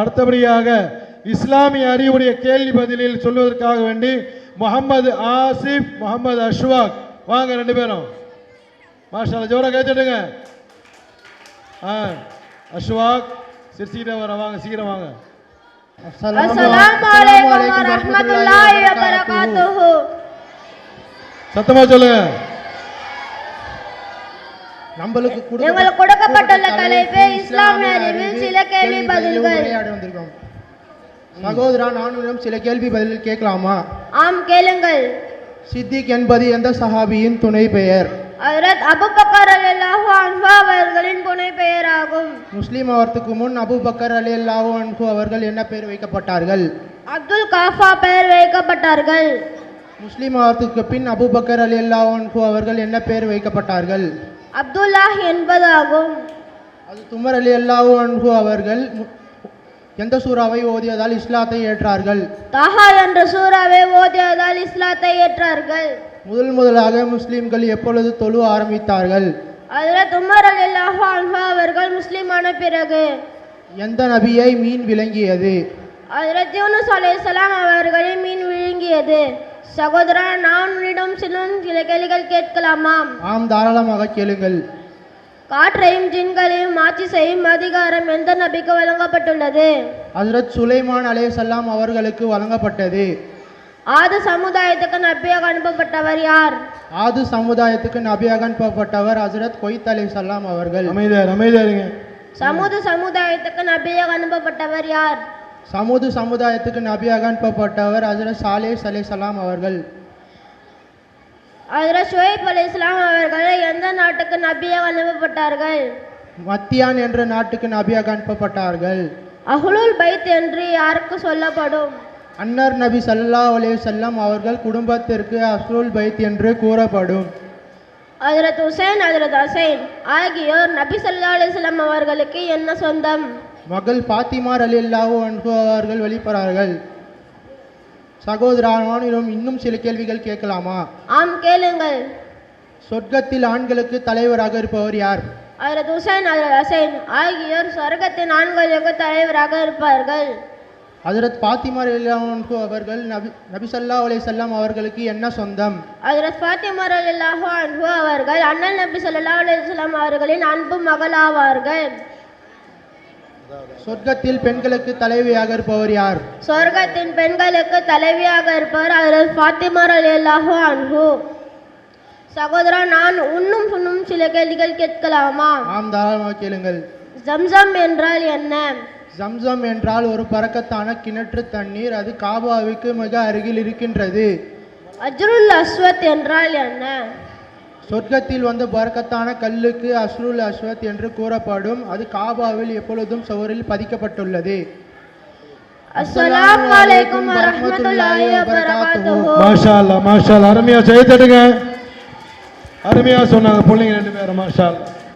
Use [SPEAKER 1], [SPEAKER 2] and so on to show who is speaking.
[SPEAKER 1] அடுத்தபடியாக இஸ்லாமிய அறிவுடைய கேள்வி பதிலில் சொல்வதற்காக வேண்டி முகமது ஆசிப் முகமது அஷ்வாக். வாங்க ரெண்டு பேரும். மாஷால ஜோரா கேட்டுடுங்க ஆ அஷ்வாக் சரி சீக்கிரம் வர வாங்க சீக்கிரம் வாங்க. சத்தமா சொல்லுங்க.
[SPEAKER 2] நம்மளுக்கு
[SPEAKER 3] எங்களுக்கு கொடுக்கப்பட்டுள்ள தலைப்பு இஸ்லாமிய அறிவில் சில கேள்வி பதில்கள்.
[SPEAKER 2] வந்திருக்கோம். சகோதரா நானும் சில கேள்வி பதில் கேட்கலாமா?
[SPEAKER 3] ஆம் கேளுங்கள்.
[SPEAKER 2] சித்திக் என்பது எந்த சஹாபியின் துணை பெயர்?
[SPEAKER 3] ஹஜ்ரத் அபூபக்கர் ரலியல்லாஹு அன்ஹு அவர்களின் புனை பெயராகும்.
[SPEAKER 2] முஸ்லீம் ஆவறதுக்கு முன் அபூபக்கர் அலி அல்லாஹு அன்ஹு அவர்கள் என்ன பெயர் வைக்கப்பட்டார்கள்?
[SPEAKER 3] அப்துல் காஃபா பெயர் வைக்கப்பட்டார்கள்.
[SPEAKER 2] முஸ்லீம் ஆவறதுக்கு பின் அபூபக்கர் அலி அல்லாஹு அன்ஹு அவர்கள் என்ன பெயர் வைக்கப்பட்டார்கள்?
[SPEAKER 3] அப்துல்லாஹ் என்பதாகும்.
[SPEAKER 2] அது துமர் அலி அல்லாஹு அன்ஹு அவர்கள் எந்த சூறாவை ஓதியதால் இஸ்லாத்தை ஏற்றார்கள்?
[SPEAKER 3] தாஹா என்ற சூறாவை ஓதியதால் இஸ்லாத்தை ஏற்றார்கள்.
[SPEAKER 2] முதல் முதலாக முஸ்லிம்கள் எப்பொழுது தொழு ஆரம்பித்தார்கள்?
[SPEAKER 3] ஹஜ்ரத் உமர் ரலியல்லாஹு அன்ஹு அவர்கள் முஸ்லிமான பிறகு.
[SPEAKER 2] எந்த நபியை மீன் விளங்கியது?
[SPEAKER 3] ஹஜ்ரத் யூனுஸ் அலைஹிஸ்ஸலாம் அவர்களை மீன் விழுங்கியது சகோதரா நான் உன்னிடம் சில சில கேள்விகள் கேட்கலாமாம்?
[SPEAKER 2] ஆம் தாராளமாக கேளுங்கள்.
[SPEAKER 3] காற்றையும் ஜின்களையும் ஆட்சி செய்யும் அதிகாரம் எந்த நபிக்கு வழங்கப்பட்டுள்ளது?
[SPEAKER 2] ஹஜ்ரத் சுலைமான் அலைஹிஸ்ஸலாம் அவர்களுக்கு வழங்கப்பட்டது.
[SPEAKER 3] ஆது சமுதாயத்துக்கு நபியாக அனுப்பப்பட்டவர் யார்?
[SPEAKER 2] ஆது சமுதாயத்துக்கு நபியாக அனுப்பப்பட்டவர் ஹஜ்ரத் கொய்த் அலைஹிஸ்ஸலாம் அவர்கள்.
[SPEAKER 1] அமைதியார் அமைதியாருங்க.
[SPEAKER 3] சமுது சமுதாயத்துக்கு நபியாக அனுப்பப்பட்டவர் யார்?
[SPEAKER 2] சமுது சமுதாயத்துக்கு நபியாக அனுப்பப்பட்டவர் ஹஜ்ரத் சாலேஸ் அலைஹிஸ்ஸலாம் அவர்கள்.
[SPEAKER 3] ஹஜ்ரத் ஷுவைப் அலைஹிஸ்ஸலாம் அவர்கள் எந்த நாட்டுக்கு நபியாக அனுப்பப்பட்டார்கள்?
[SPEAKER 2] மத்தியான் என்ற நாட்டுக்கு நபியாக அனுப்பப்பட்டார்கள்.
[SPEAKER 3] அஹ்லுல் பைத் என்று யாருக்கு சொல்லப்படும்?
[SPEAKER 2] அன்னர் நபி ஸல்லல்லாஹு அலைஹி வஸல்லம் அவர்கள் குடும்பத்திற்கு அஸ்ருல் பைத் என்று கூறப்படும்.
[SPEAKER 3] ஹஜரத் ஹுசைன் ஹஜரத் ஹசைன் ஆகியோர் நபி ஸல்லல்லாஹு அலைஹி வஸல்லம் அவர்களுக்கு என்ன சொந்தம்?
[SPEAKER 2] மகள் பாத்திமா ரலியல்லாஹு அன்ஹு அவர்கள் வெளிப்படார்கள். சகோதரனும் இன்னும் சில கேள்விகள் கேட்கலாமா?
[SPEAKER 3] ஆம் கேளுங்கள்.
[SPEAKER 2] சொர்க்கத்தில் ஆண்களுக்கு தலைவராக இருப்பவர் யார்?
[SPEAKER 3] ஹஜரத் ஹுசைன் ஹசைன். ஆகியோர் சொர்க்கத்தின் ஆண்களுக்கு தலைவராக இருப்பார்கள்.
[SPEAKER 2] ஹஜரத் பாத்திமா அன்ஹு அவர்கள் நபி நபி ஸல்லல்லாஹு அலைஹி வஸல்லம் அவர்களுக்கு என்ன சொந்தம்?
[SPEAKER 3] ஹஜரத் ஃபாத்திமா ரலியல்லாஹு அன்ஹு அவர்கள் அண்ணல் நபி ஸல்லல்லாஹு அலைஹி வஸல்லம் அவர்களின் அன்பு மகளாவார்கள்.
[SPEAKER 2] சொர்க்கத்தில் பெண்களுக்கு தலைவியாக இருப்பவர் யார்?
[SPEAKER 3] சொர்க்கத்தின் பெண்களுக்கு தலைவியாக இருப்பவர் ஹஜரத் ஃபாத்திமா ரலியல்லாஹு அன்ஹு. சகோதரா நான் உன்னும் சுண்ணும் சில கேள்விகள் கேட்கலாமா?
[SPEAKER 2] ஆம் தாராளமாக கேளுங்கள்.
[SPEAKER 3] ஜம்சம் என்றால் என்ன?
[SPEAKER 2] ஜம்சம் என்றால் ஒரு பறக்கத்தான கிணற்று தண்ணீர். அது காபாவுக்கு மிக அருகில் இருக்கின்றது.
[SPEAKER 3] அஜ்ருல் அஸ்வத் என்றால் என்ன?
[SPEAKER 2] சொர்க்கத்தில் வந்த பறக்கத்தான கல்லுக்கு அஸ்ருல் அஸ்வத் என்று கூறப்படும். அது காபாவில் எப்பொழுதும் சுவரில் பதிக்கப்பட்டுள்ளது.
[SPEAKER 3] அஸ்ஸலாமு அலைக்கும் வரஹ்மத்துல்லாஹி வபரகாத்துஹு.
[SPEAKER 1] மாஷா அல்லா மாஷா அல்லா அருமையா செய்துடுங்க அருமையா சொன்னாங்க பிள்ளைங்க ரெண்டு பேரும் மாஷா